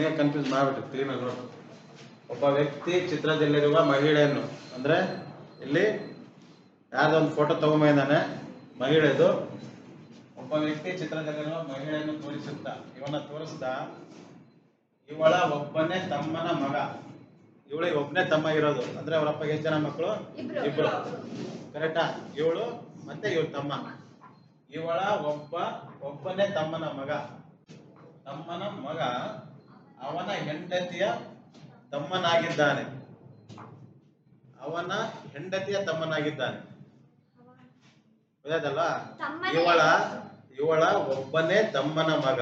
ನನಗೆ ಕನ್ಫ್ಯೂಸ್ ಮಾಡ್ಬಿಟ್ಟು ಕ್ಲೀನಾಗಿ ನೋಡಿ ಒಬ್ಬ ವ್ಯಕ್ತಿ ಚಿತ್ರದಲ್ಲಿರುವ ಮಹಿಳೆಯನ್ನು ಅಂದ್ರೆ ಇಲ್ಲಿ ಯಾರ್ದೋ ಒಂದು ಫೋಟೋ ತಗೊಂಬಂದಾನೆ ಮಹಿಳೆದು. ಒಬ್ಬ ವ್ಯಕ್ತಿ ಚಿತ್ರದಲ್ಲಿರುವ ಮಹಿಳೆಯನ್ನು ತೋರಿಸುತ್ತ ಇವನ ತೋರಿಸ್ತಾ ಇವಳ ಒಬ್ಬನೇ ತಮ್ಮನ ಮಗ. ಇವಳಿಗೆ ಒಬ್ಬನೇ ತಮ್ಮ ಇರೋದು. ಅಂದ್ರೆ ಅವರಪ್ಪಗೆ ಎಷ್ಟು ಜನ ಮಕ್ಕಳು? ಇಬ್ರು. ಇಬ್ರು. ಕರೆಕ್ಟಾ ಇವಳು ಮತ್ತೆ ಇವ್ರ ತಮ್ಮ. ಇವಳ ಒಬ್ಬ ಒಬ್ಬನೇ ತಮ್ಮನ ಮಗ. ತಮ್ಮನ ಮಗ ಅವನ ಹೆಂಡತಿಯ ತಮ್ಮನಾಗಿದ್ದಾನೆ. ಅವನ ಹೆಂಡತಿಯ ತಮ್ಮನಾಗಿದ್ದಾನೆ. ಗೊತ್ತಾಯ್ತಲ್ವ? ಇವಳ ಇವಳ ಒಬ್ಬನೇ ತಮ್ಮನ ಮಗ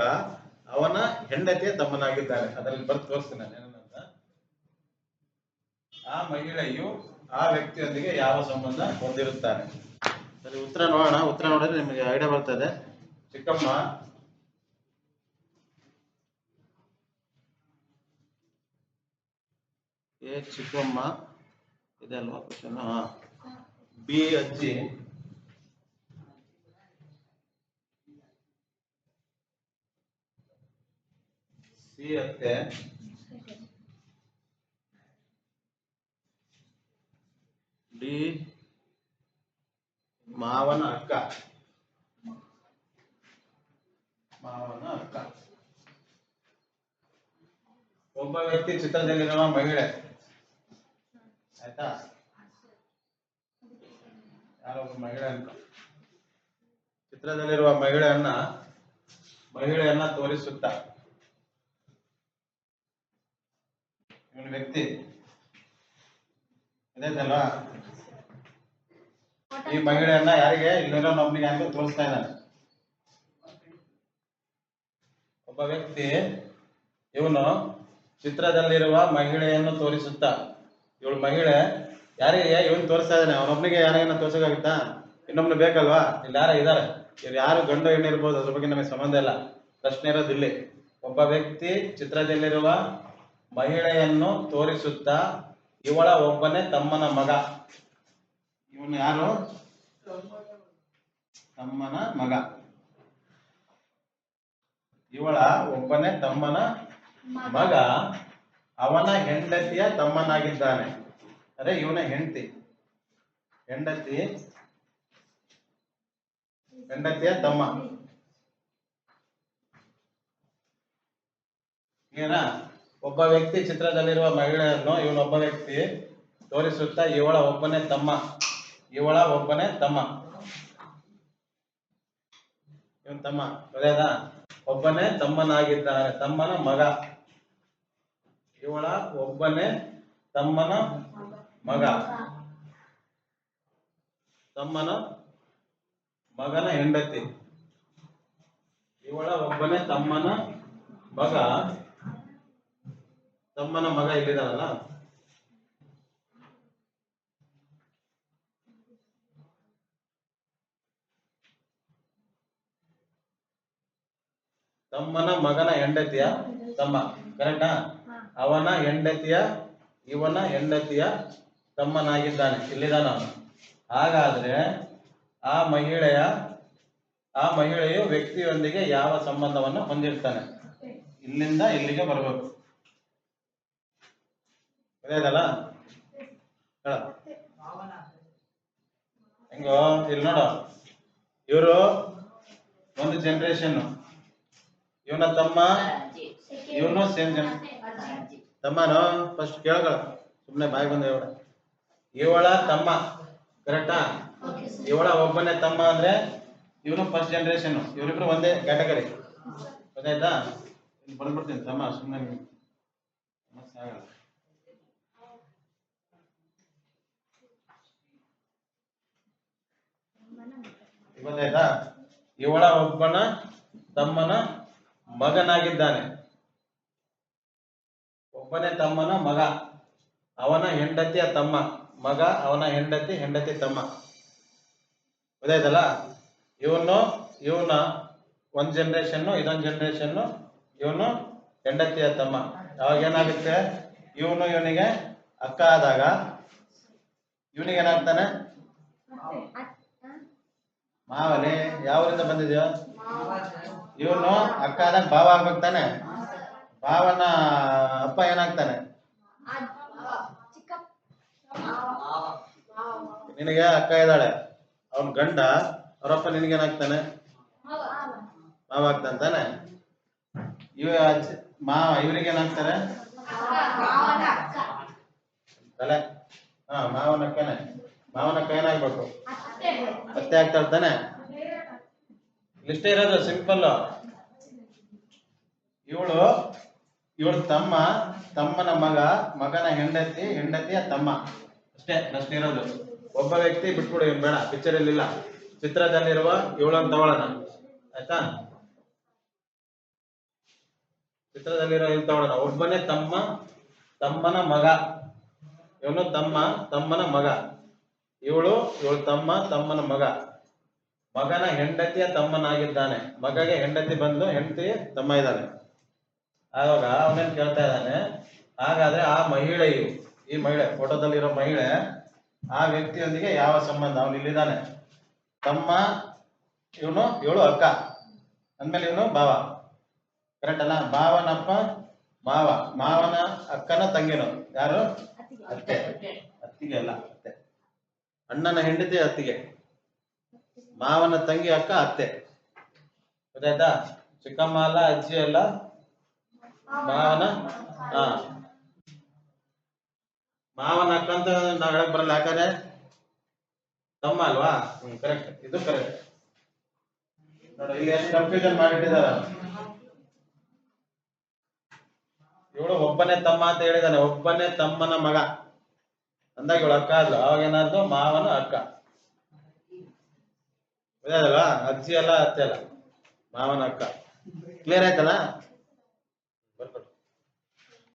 ಅವನ ಹೆಂಡತಿಯ ತಮ್ಮನಾಗಿದ್ದಾನೆ. ಅದರಲ್ಲಿ ಬರ್ತ್ ತೋರಿಸ್ತೀನಿ ನಾನು ಏನಂತ. ಆ ಮಹಿಳೆಯು ಆ ವ್ಯಕ್ತಿಯೊಂದಿಗೆ ಯಾವ ಸಂಬಂಧ ಹೊಂದಿರುತ್ತಾನೆ? ಸರಿ ಉತ್ತರ ನೋಡೋಣ. ಉತ್ತರ ನೋಡಿದ್ರೆ ನಿಮಗೆ ಐಡಿಯಾ ಬರ್ತದೆ. ಚಿಕ್ಕಮ್ಮ ಎ ಚಿಕ್ಕಮ್ಮ. ಇದೆ ಅಲ್ವಾ ಕ್ವಶನ್ ಬಿ ಅಜ್ಜಿ. ಸಿ ಅತ್ತೆ. ಡಿ ಮಾವನ ಅಕ್ಕ. ಮಾವನ ಅಕ್ಕ. ಒಬ್ಬ ವ್ಯಕ್ತಿ ಚಿತ್ರದಲ್ಲಿರುವ ಮಹಿಳೆ. ಆಯ್ತಾ? ಅಂತ ಚಿತ್ರದಲ್ಲಿರುವ ಮಹಿಳೆಯನ್ನ ಮಹಿಳೆಯನ್ನ ತೋರಿಸುತ್ತ? ಇವನು ವ್ಯಕ್ತಿ. ಇದೈತಲ್ವಾ ಈ ಮಹಿಳೆಯನ್ನ ಯಾರಿಗೆ? ಇಲ್ಲಿರೋ ನಮ್ಗೆ ಯಾರಿಗೂ ತೋರಿಸ್ತಾ ಇದ್ದಾನೆ. ಒಬ್ಬ ವ್ಯಕ್ತಿ ಇವನು ಚಿತ್ರದಲ್ಲಿರುವ ಮಹಿಳೆಯನ್ನು ತೋರಿಸುತ್ತಾ? ಇವಳು ಮಹಿಳೆ, ಯಾರಿಗೆ ಇವನು ತೋರಿಸ್ತಾ ಇದ್ದಾನೆ ಅವನೊಬ್ಬನಿಗೆ ಯಾರಿಗೇನ ತೋರ್ಸಕ್ಕಾಗುತ್ತಾ ಇನ್ನೊಬ್ನ ಬೇಕಲ್ವಾ? ಇಲ್ಲಿ ಯಾರ ಇದಾರೆ ಇವ್ರು ಯಾರು ಗಂಡ ಹೆಣ್ಣು ಇರ್ಬೋದು, ಅದ್ರ ಬಗ್ಗೆ ನಮಗೆ ಸಂಬಂಧ ಇಲ್ಲ. ಪ್ರಶ್ನೆ ಇರೋದು ಇಲ್ಲಿ. ಒಬ್ಬ ವ್ಯಕ್ತಿ ಚಿತ್ರದಲ್ಲಿರುವ ಮಹಿಳೆಯನ್ನು ತೋರಿಸುತ್ತಾ, ಇವಳ ಒಬ್ಬನೇ ತಮ್ಮನ ಮಗ. ಇವನು ಯಾರು? ತಮ್ಮನ ಮಗ. ಇವಳ ಒಬ್ಬನೇ ತಮ್ಮನ ಮಗ. ಅವನ ಹೆಂಡತಿಯ ತಮ್ಮನಾಗಿದ್ದಾನೆ. ಅರೆ, ಇವನ ಹೆಂಡತಿ. ಹೆಂಡತಿ. ಹೆಂಡತಿಯ ತಮ್ಮ. ಏನಾ? ಒಬ್ಬ ವ್ಯಕ್ತಿ ಚಿತ್ರದಲ್ಲಿರುವ ಮಹಿಳೆಯನ್ನು ಇವನೊಬ್ಬ ವ್ಯಕ್ತಿ ತೋರಿಸುತ್ತಾ ಇವಳ ಒಬ್ಬನೇ ತಮ್ಮ. ಇವಳ ಒಬ್ಬನೇ ತಮ್ಮ. ಇವನ್ ತಮ್ಮ. ಒಬ್ಬನೇ ತಮ್ಮನಾಗಿದ್ದಾನೆ. ತಮ್ಮನ ಮಗ. ಇವಳ ಒಬ್ಬನೇ ತಮ್ಮನ ಮಗ. ತಮ್ಮನ ಮಗನ ಹೆಂಡತಿ. ಇವಳ ಒಬ್ಬನೇ ತಮ್ಮನ ಮಗ. ತಮ್ಮನ ಮಗ ಇಲ್ಲಿದಾರಲ್ಲ ತಮ್ಮನ ಮಗನ ಹೆಂಡತಿಯ ತಮ್ಮ. ಕರೆಕ್ಟಾ ಅವನ ಹೆಂಡತಿಯ, ಇವನ ಹೆಂಡತಿಯ ತಮ್ಮನಾಗಿದ್ದಾನೆ. ಇಲ್ಲಿದಾನ ಅವನು? ಹಾಗಾದ್ರೆ ಆ ಮಹಿಳೆಯ, ಆ ಮಹಿಳೆಯು ವ್ಯಕ್ತಿಯೊಂದಿಗೆ ಯಾವ ಸಂಬಂಧವನ್ನು ಹೊಂದಿರ್ತಾನೆ? ಇಲ್ಲಿಂದ ಇಲ್ಲಿಗೆ ಬರಬೇಕು. ಗೊತ್ತಾಯ್ತಲ್ಲ ಹೇಳ. ಹೆಂಗೋ, ಇಲ್ಲಿ ನೋಡ. ಇವರು ಒಂದು ಜನರೇಷನ್ ಇವನ ತಮ್ಮ ಇವನು ಸೇಮ್ ಜನ. ತಮ್ಮನು? ಫಸ್ಟ್ ಕೇಳಗಳ ಸುಮ್ಮನೆ ಬಾಯಿ ಬಂದ ಇವಳ ಇವಳ ತಮ್ಮ ಕರೆಕ್ಟಾ ಇವಳ ಒಬ್ಬನೇ ತಮ್ಮ ಅಂದ್ರೆ ಇವನು ಫಸ್ಟ್ ಜನರೇಷನ್ ಇವರಿಬ್ರು ಒಂದೇ ಕ್ಯಾಟಗರಿ ಗೊತ್ತಾಯ್ತಾ? ಬಂದ್ಬಿಡ್ತೀನಿ ತಮ್ಮ ಸುಮ್ಮನೆ ಆಗಲ್ಲ. ಗೊತ್ತಾಯ್ತಾ? ಇವಳ ಒಬ್ಬನ ತಮ್ಮನ ಮಗನಾಗಿದ್ದಾನೆ. ಒಬ್ಬನೇ ತಮ್ಮನ ಮಗ? ಅವನ ಹೆಂಡತಿಯ ತಮ್ಮ. ಮಗ ಅವನ ಹೆಂಡತಿ ಹೆಂಡತಿ ತಮ್ಮ. ಗೊತ್ತಾಯ್ತಲ್ಲ? ಇವನು ಇವನ ಒಂದ್ ಜನರೇಷನ್ ಇದೊಂದು ಜನರೇಷನ್ ಇವನು ಹೆಂಡತಿಯ ತಮ್ಮ. ಅವಾಗ ಏನಾಗುತ್ತೆ? ಇವನು ಇವನಿಗೆ ಅಕ್ಕ ಆದಾಗ ಇವನಿಗೆ ಏನಾಗ್ತಾನೆ? ಮಾವನೇ. ಯಾವರಿಂದ ಬಂದಿದ್ಯೋ? ಇವನು ಅಕ್ಕ ಆದಾಗ ಭಾವ ಆಗ್ಬೇಕು ತಾನೆ? ಭಾವನ ಅಪ್ಪ ಏನಾಗ್ತಾನೆ? ನಿನಗೆ ಅಕ್ಕ ಇದ್ದಾಳೆ. ಅವನ್ ಗಂಡ ಅವರಪ್ಪ ನಿನಗೇನಾಗ್ತಾನೆ ಮಾವ ಆಗ್ತಾನೆ ತಾನೆ? ಇವ ಮಾವ ಇವ್ರಿಗೆ ಏನಾಗ್ತಾರೆ? ತಲೆ. ಹಾ ಮಾವನ ಅಕ್ಕನೆ ಮಾವನ ಅಕ್ಕ ಏನಾಗ್ಬೇಕು? ಅತ್ತೆ ಆಗ್ತಾಳೆ ತಾನೆ? ಇಷ್ಟೇ ಇರೋದು ಸಿಂಪಲ್ ಇವಳು ಇವಳು ತಮ್ಮ, ತಮ್ಮನ ಮಗ, ಮಗನ ಹೆಂಡತಿ, ಹೆಂಡತಿಯ ತಮ್ಮ. ಅಷ್ಟೇ ಅಷ್ಟೇ ಇರೋದು. ಒಬ್ಬ ವ್ಯಕ್ತಿ ಬಿಟ್ಬಿಡು ಏನ್ ಬೇಡ ಪಿಕ್ಚರ್ ಇಲ್ಲ. ಚಿತ್ರದಲ್ಲಿರುವ ಇವಳನ್ನು ತಗೊಳ್ಳೋಣ. ಆಯ್ತಾ? ಚಿತ್ರದಲ್ಲಿರೋ ಇಲ್ಲಿ ತಗೊಳ್ಳೋಣ. ಒಬ್ಬನೇ ತಮ್ಮ, ತಮ್ಮನ ಮಗ. ಇವನು ತಮ್ಮ, ತಮ್ಮನ ಮಗ. ಇವಳು ಇವಳು ತಮ್ಮ, ತಮ್ಮನ ಮಗ. ಮಗನ ಹೆಂಡತಿಯ ತಮ್ಮನಾಗಿದ್ದಾನೆ. ಮಗಗೆ ಹೆಂಡತಿ ಬಂದು ಹೆಂಡತಿ ತಮ್ಮ ಇದ್ದಾನೆ. ಆವಾಗ ಅವನೇನ್ ಕೇಳ್ತಾ ಇದ್ದಾನೆ ಹಾಗಾದ್ರೆ ಆ ಮಹಿಳೆಯು ಈ ಮಹಿಳೆ ಫೋಟೋದಲ್ಲಿರೋ ಮಹಿಳೆ ಆ ವ್ಯಕ್ತಿಯೊಂದಿಗೆ ಯಾವ ಸಂಬಂಧ? ಅವನು ಇಲ್ಲಿದ್ದಾನೆ. ತಮ್ಮ ಇವನು ಇವಳು ಅಕ್ಕ. ಅಂದ್ಮೇಲೆ ಇವನು ಭಾವ. ಕರೆಕ್ಟ್ ಅಲ್ಲ? ಭಾವನಪ್ಪ ಮಾವ ಮಾವನ ಅಕ್ಕನ ತಂಗಿನ ಯಾರು? ಅತ್ತೆ. ಅತ್ತಿಗೆ ಅಲ್ಲ ಅತ್ತೆ. ಅಣ್ಣನ ಹೆಂಡತಿ ಅತ್ತಿಗೆ. ಮಾವನ ತಂಗಿ ಅಕ್ಕ ಅತ್ತೆ. ಗೊತ್ತಾಯ್ತಾ? ಚಿಕ್ಕಮ್ಮ ಅಲ್ಲ ಅಜ್ಜಿ ಅಲ್ಲ ಮಾವನ? ಹಾ. ಮಾವನ ಅಕ್ಕ ಅಂತ ನಾವ್ ಹೇಳಕ್ ಬರಲ್ಲ, ಯಾಕಂದ್ರೆ ತಮ್ಮ ಅಲ್ವಾ? ಹ್ಮ್ ಕರೆಕ್ಟ್ ಇದು ಕರೆಕ್ಟ್ ನೋಡಿ, ಇಲ್ಲಿ ಎಷ್ಟು ಕನ್ಫ್ಯೂಷನ್ ಮಾಡಿಟ್ಟಿದಾರ ಇವಳು ಒಬ್ಬನೇ ತಮ್ಮ ಅಂತ ಹೇಳಿದಾನೆ. ಒಬ್ಬನೇ ತಮ್ಮನ ಮಗ. ಅಂದಾಗ ಇವಳು ಅಕ್ಕ ಅಲ್ಲ ಅವಾಗ ಏನಾದ್ರು ಮಾವನ ಅಕ್ಕ. ಅಜ್ಜಿ ಅಲ್ಲ ಅತ್ತೆ ಅಲ್ಲ. ಮಾವನ ಅಕ್ಕ ಕ್ಲಿಯರ್ ಆಯ್ತಲ್ಲ?